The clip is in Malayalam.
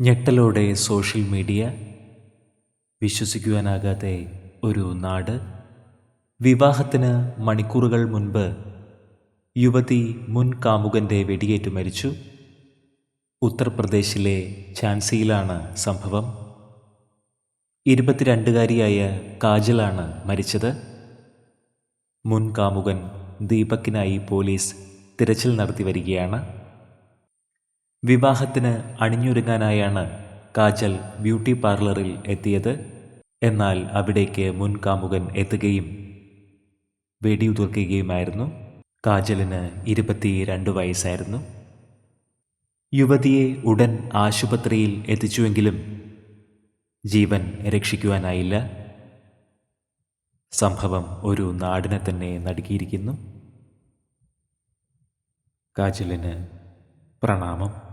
ഞെട്ടലോടെ സോഷ്യൽ മീഡിയ വിശ്വസിക്കുവാനാകാതെ ഒരു നാട്. വിവാഹത്തിന് മണിക്കൂറുകൾ മുൻപ് യുവതി മുൻ കാമുകന്റെ വെടിയേറ്റ് മരിച്ചു. ഉത്തർപ്രദേശിലെ ഝാൻസിയിലാണ് സംഭവം. ഇരുപത്തിരണ്ടുകാരിയായ കാജലാണ് മരിച്ചത്. മുൻ കാമുകൻ ദീപക്കിനായി പോലീസ് തിരച്ചിൽ നടത്തി വരികയാണ്. വിവാഹത്തിന് അണിഞ്ഞൊരുങ്ങാനായാണ് കാജൽ ബ്യൂട്ടി പാർലറിൽ എത്തിയത്. എന്നാൽ അവിടേക്ക് മുൻകാമുകൻ എത്തുകയും വെടിയുതിർക്കുകയുമായിരുന്നു കാജലിന് ഇരുപത്തി രണ്ട് വയസ്സായിരുന്നു. യുവതിയെ ഉടൻ ആശുപത്രിയിൽ എത്തിച്ചുവെങ്കിലും ജീവൻ രക്ഷിക്കുവാനായില്ല. സംഭവം ഒരു നാടിനെ തന്നെ നടുക്കിയിരിക്കുന്നു. കാജലിന് പ്രണാമം.